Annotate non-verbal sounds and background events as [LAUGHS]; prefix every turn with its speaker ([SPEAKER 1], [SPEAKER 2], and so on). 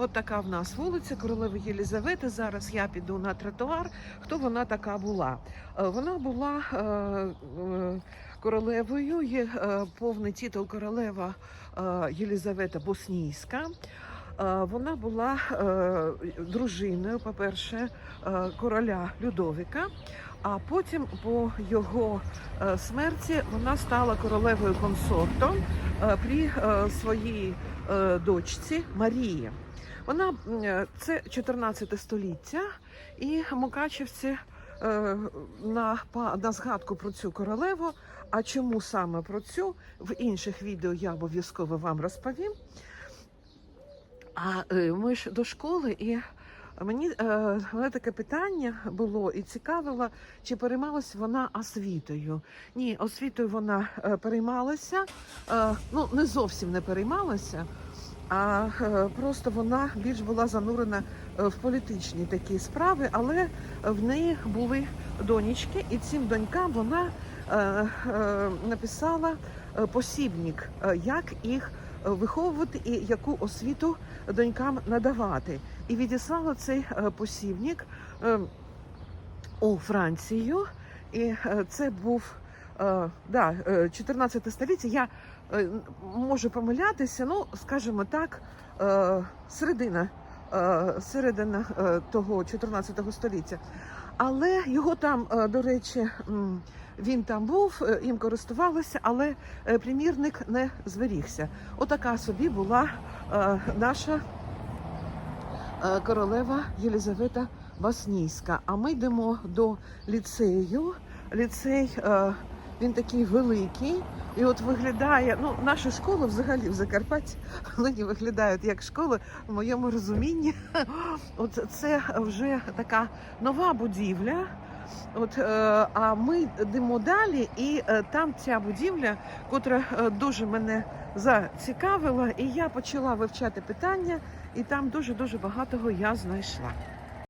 [SPEAKER 1] От така в нас вулиця Королеви Єлізавети. Зараз я піду на тротуар. Хто вона така була? Е, Вона була е, е, королевою, є повний титул королева Єлізавета Боснійська. Вона була дружиною, по-перше, короля Людовіка, а потім по його смерті вона стала королевою консортом при своїй дочці Марії. Вона е, це 14 століття, і Мукачівці е, на, на згадку про цю королеву. А чому саме про цю в інших відео я обов'язково вам розповім. А е, ми ж до школи, і мені мене таке питання було і цікавило, чи переймалася вона освітою. Ні, освітою вона переймалася, ну не зовсім не переймалася, а е, просто вона більш була занурена е, в політичні такі справи, але в неї були донечки, і цим донькам вона е, написала посібник, як їх виховувати і яку освіту донькам надавати. І відіслала цей посібник у Францію. І це був да, е, 14 століття. Я е, можу помилятися, ну, скажімо так, е, середина, е, середина е, того 14 століття. Але його там, е, до речі, він там був, е, їм користувалися, але е, примірник не зберігся. Отака собі була е, наша е, королева Єлизавета Баснійська. А ми йдемо до ліцею. Ліцей е, він такий великий. І от виглядає, ну, наші школи взагалі в Закарпатті вони виглядають як школи в моєму розумінні. [LAUGHS] От це вже така нова будівля. От, е, а ми йдемо далі, і е, там ця будівля, котра е, дуже мене зацікавила, і я почала вивчати питання, і там дуже дуже багатого я знайшла.